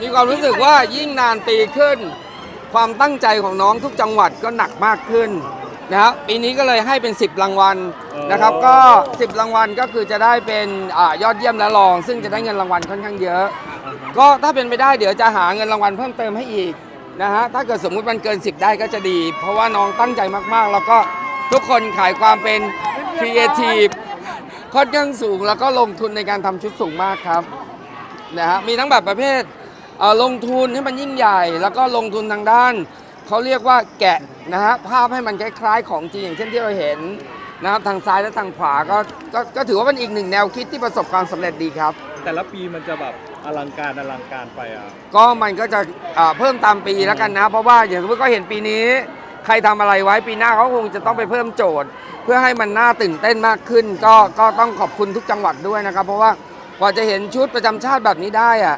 มีความรู้สึกว่ายิ่งนานปีขึ้น ความตั้งใจของน้องทุกจังหวัดก็หนักมากขึ้นนะครับปีนี้ก็เลยให้เป็น 10 รางวัลนะครับ ก็ 10 รางวัลก็คือจะได้เป็นอยอดเยี่ยมและรอง ซึ่งจะได้เงินรางวัลค่อนข้างเยอะ ก็ถ้าเป็นไปได้เดี๋ยวจะหาเงินรางวัลเพิ่มเติมให้อีกนะฮะถ้าเกิดสมมุติมันเกิน 10 ได้ก็จะดี เพราะว่าน้องตั้งใจมากๆ แล้วก็ทุกคนขายความเป็นครีเอทีฟค่อนข้างสูงแล้วก็ลงทุนในการทำชุดสูงมากครับนะฮะมีทั้งแบบประเภท ลงทุนให้มันยิ่งใหญ่ แล้วก็ลงทุนทางด้านเขาเรียกว่าแกะนะฮะภาพให้มันคล้ายๆ ของจริงอย่างเช่นที่เราเห็นนะครับทางซ้ายและทางขวาก็ก็ก็ถือว่าเป็นอีกหนึ่งแนวคิดที่ประสบความสำเร็จดีครับ แต่ละปีมันจะแบบอลังการอลังการไปอะ ก็มันก็จะอ่าเพิ่มตามปีแล้วกันนะ เพราะว่าอย่างสมมติก็เห็นปีนี้ ใครทำอะไรไว้ปีหน้าเขาคงจะต้องไปเพิ่มโจทย์ เพื่อให้มันน่าตื่นเต้นมากขึ้น ก็ก็ต้องขอบคุณทุกจังหวัดด้วยนะครับ เพราะว่ากว่าจะเห็นชุดประจำชาติแบบนี้ได้อะ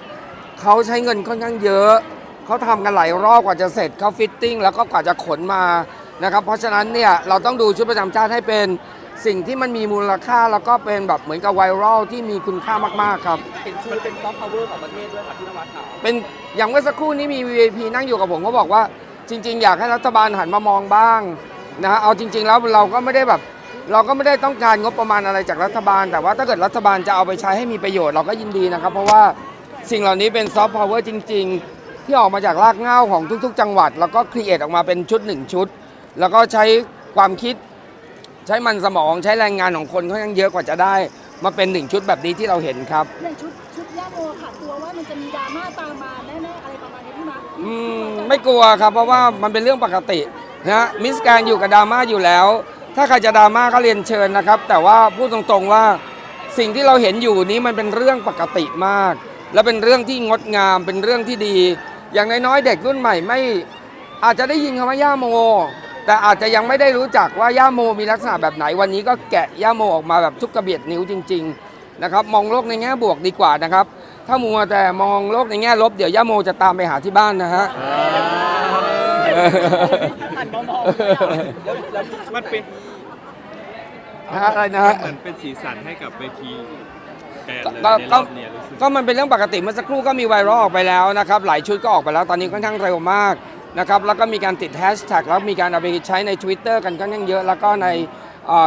เขาใช้เงินค่อนข้างเยอะ เขาทำกันหลายรอบกว่าจะเสร็จเขาฟิตติ้งแล้วก็กว่าจะขนมานะครับ เพราะฉะนั้นเนี่ยเราต้องดูชุดประจำชาติให้เป็นสิ่งที่มันมีมูลค่าแล้วก็เป็นแบบเหมือนกับไวรัลที่มีคุณค่ามากๆครับเป็นชื่อเป็นซอฟต์พาวเวอร์ของประเทศด้วยค่ะพี่นวัดค่ะเป็นอย่างเมื่อสักครู่นี้มี VIP นั่งอยู่กับผมก็บอกว่าจริง ๆ อยากให้รัฐบาลหันมามองบ้างนะฮะเอาจริง ๆ แล้วเราก็ไม่ได้แบบ เราก็ไม่ได้ต้องการงบประมาณอะไรจากรัฐบาล แต่ว่าถ้าเกิดรัฐบาลจะเอาไปใช้ให้มีประโยชน์เราก็ยินดีนะครับ เพราะว่า สิ่งเหล่านี้เป็นซอฟต์พาวเวอร์จริง ๆ ที่ออกมาจากรากเหง้าของทุก ๆ จังหวัด แล้วก็ครีเอทออกมาเป็นชุดหนึ่งชุด แล้วก็ใช้ความคิด ใช้มันสมองใช้แรงงานของคนค่อนข้างเยอะกว่าจะได้ มาเป็นหนึ่งชุดแบบนี้ที่เราเห็นครับอย่างชุดชุดย่าโมค่ะกลัวว่ามันจะมีดราม่าตามมาแน่ๆอะไรประมาณนี้พี่มาร์คอืมไม่กลัวครับ เพราะว่ามันเป็นเรื่องปกตินะฮะมิสแกนอยู่กับดราม่าอยู่แล้ว ถ้าใครจะดราม่าก็เรียนเชิญนะครับ แต่ว่าพูดตรงๆว่าสิ่งที่เราเห็นอยู่นี้มันเป็นเรื่องปกติมาก และเป็นเรื่องที่งดงามเป็นเรื่องที่ดี อย่างน้อยๆเด็กรุ่นใหม่ไม่อาจจะได้ยินคำว่าย่าโม แต่อาจจะยังไม่ได้รู้จักว่าย่าโมมีลักษณะแบบไหนวันนี้ก็แกะย่าโมออกมาแบบทุกกระเบียดนิ้วจริง ๆนะครับ มองโลกในแง่บวกดีกว่านะครับ ถ้ามัวแต่มองโลกในแง่ลบเดี๋ยวย่าโมจะตามไปหาที่บ้านนะฮะหันมามองเลยอะแล้วแล้วมันเป็นฮะอะไรนะฮะเหมือนเป็นสีสันให้กับเวทีแกนเลยก็ในรก็อบเนี้ยรู้สึ กก็มันเป็นเรื่องปกติเมื่อสักครู่ก็มีไวรัลออกไปแล้วนะครับหลายชุดก็ออกไปแล้วตอนนี้ค่อนข้างเร็วมากนะครับแล้วก็มีการติดแฮชแท็กแล้วมีการเอาไปใช้ใน Twitter กันค่อนข้างเยอะแล้วก็ใน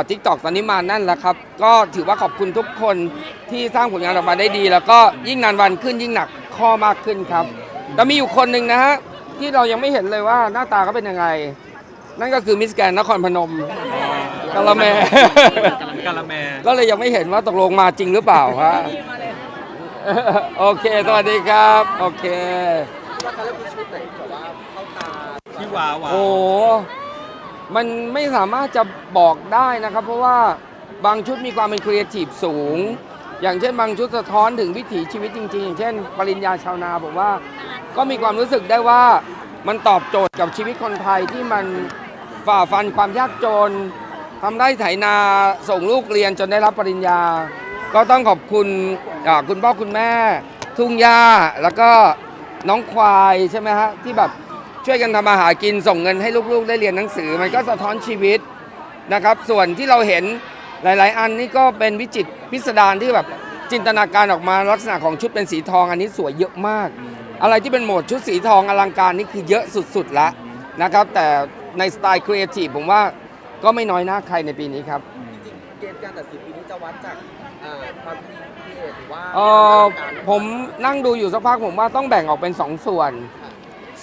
ทิกตอกตอนนี้มานั่นแล้วครับ ก็ถือว่าขอบคุณทุกคนที่สร้างผลงานออกมาได้ดี แล้วก็ยิ่งนานวันขึ้นยิ่งหนักข้อมากขึ้นครับแต่มีอยู่คนหนึ่งนะฮะที่เรายังไม่เห็นเลยว่าหน้าตาเขาเป็นยังไง นั่นก็คือมิสแกรนนครพนมกะละแมกาละแมก็เลยยังไม่เห็นว่าตกลงมาจริงหรือเปล่าฮะ โอเค สวัสดีครับ โอเคว่าการเลือกชุดไหนแบบว่าเข้าตาที่ว้าวว้าโอ้วมันไม่สามารถจะบอกได้นะครับ เพราะว่าบางชุดมีความเป็นครีเอทีฟสูง อย่างเช่นบางชุดสะท้อนถึงวิถีชีวิตจริงๆ อย่างเช่น ปริญญาชาวนาผมว่า ก็มีความรู้สึกได้ว่ามันตอบโจทย์กับชีวิตคนไทยที่มันฝ่าฟันความยากจนทำได้ไถนาส่งลูกเรียนจนได้รับปริญญา ก็ต้องขอบคุณอ่าคุณพ่อคุณแม่ ทุ่งหญ้าแล้วก็น้องควายใช่ไหมฮะที่แบบช่วยกันทำมาหากินส่งเงินให้ลูกๆ ได้เรียนหนังสือ มันก็สะท้อนชีวิตนะครับ ส่วนที่เราเห็นหลาย ๆ อันนี่ก็เป็นวิจิตรพิสดารที่แบบจินตนาการออกมาลักษณะของชุดเป็นสีทองอันนี้สวยเยอะมาก อะไรที่เป็นโหมดชุดสีทองอลังการนี่คือเยอะสุดๆแล้วนะครับ แต่ในสไตล์ครีเอทีฟผมว่าก็ไม่น้อยหน้าใครในปีนี้ครับ เกณฑ์การตัดสินปีนี้จะวัดจากอ่าความคิดเห็นหรือว่าเออผมนั่งดูอยู่สักพักผมว่าต้องแบ่งออกเป็นสองส่วน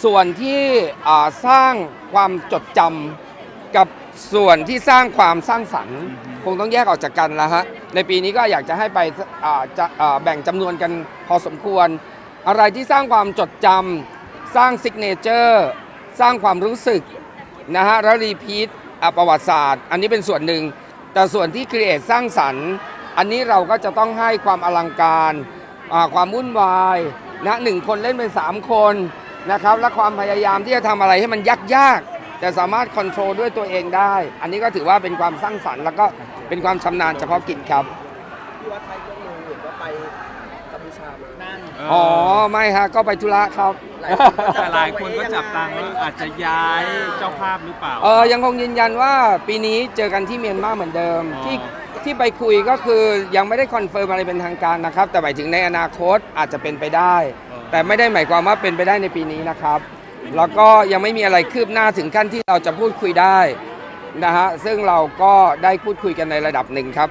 ส่วนที่อ่าสร้างความจดจำกับส่วนที่สร้างความสร้างสรรค์คงต้องแยกออกจากกันแล้วฮะในปีนี้ก็อยากจะให้ไปอ่าจะอ่าแบ่งจำนวนกันพอสมควร อะไรที่สร้างความจดจำสร้างซิกเนเจอร์สร้างความรู้สึกนะฮะแล้วรีพีทประวัติศาสตร์ อันนี้เป็นส่วนหนึ่ง แต่ส่วนที่ครีเอทสร้างสรรค์ อันนี้เราก็จะต้องให้ความอลังการความวุ่นวายนะหนึ่งคนเล่นเป็น 3 คนนะครับและความพยายามที่จะทำอะไรให้มันยากยากๆแต่สามารถคอนโทรลด้วยตัวเองได้ อันนี้ก็ถือว่าเป็นความสร้างสรรค์แล้วก็เป็นความชำนาญเฉพาะกิจครับที่วัดใช้เครื่องมือหรือว่าไปกัมพู ชามานั่นอ๋อไม่ฮะก็ไปธุระครับแต่หลายคนก็จับตังว่าอาจจะย้ายเจ้าภาพหรือเปล่า เออยังคงยืนยันว่าปีนี้เจอกันที่เมียนมาเหมือนเดิมอ๋อที่ที่ไปคุยก็คือยังไม่ได้คอนเฟิร์มอะไรเป็นทางการนะครับ แต่หมายถึงในอนาคตอาจจะเป็นไปได้ แต่ไม่ได้หมายความว่าเป็นไปได้ในปีนี้นะครับ แล้วก็ยังไม่มีอะไรคืบหน้าถึงขั้นที่เราจะพูดคุยได้นะฮะซึ่งเราก็ได้พูดคุยกันในระดับหนึ่งครับ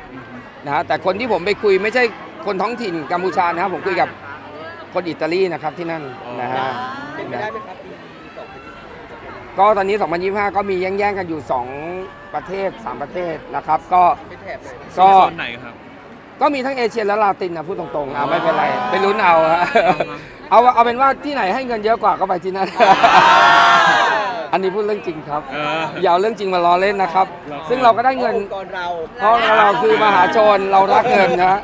นะฮะแต่คนที่ผมไปคุยไม่ใช่ คนท้องถิ่นกัมพูชานะครับผมคุยกับคนอิตาลีนะครับที่นั่นนะฮะเป็นไปได้ไหมครับปีสองพันยี่สิบก็ตอนนี้ 2025 ก็มีแย่งๆกันอยู่ 2 ประเทศ 3 ประเทศนะครับ ก็เป็นแถบไหนก็โซนไหนครับ ก็มีทั้งเอเชียและลาตินนะพูดตรงๆอะไม่เป็นไรไปลุ้นเอาฮะเอาเอาเป็นว่าที่ไหนให้เงินเยอะกว่าก็ไปที่นั่น อันนี้พูดเรื่องจริงครับเออ อย่าเอาเรื่องจริงมาล้อเล่นนะครับ ซึ่งเราก็ได้เงิน องค์กรเรา เพราะเราคือมหาชนเรารักเงินนะฮะ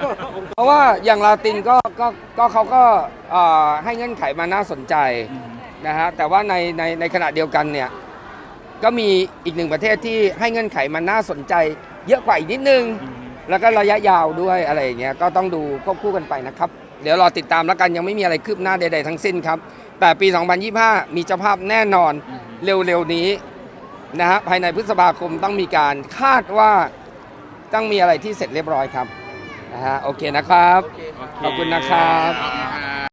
เพราะว่าอย่างลาตินก็ก็ก็เขาก็เอ่อให้เงื่อนไขมาน่าสนใจนะฮะแต่ว่าในในในขณะเดียวกันเนี่ยก็มีอีกหนึ่งประเทศที่ให้เงื่อนไขมันน่าสนใจ เยอะกว่าอีกนิดนึง แล้วก็ระยะยาวด้วยอะไรอย่างเงี้ยก็ต้องดูควบคู่กันไปนะครับ เดี๋ยวรอติดตามแล้วกันยังไม่มีอะไรคืบหน้าใด ๆ ทั้งสิ้นครับ แต่ปี 2025 มีเจ้าภาพแน่นอนเร็วๆนี้นะฮะภายในพฤษภาคมต้องมีการคาดว่าต้องมีอะไรที่เสร็จเรียบร้อยครับนะฮะโอเคนะครับโอเคโอเคขอบคุณนะครับข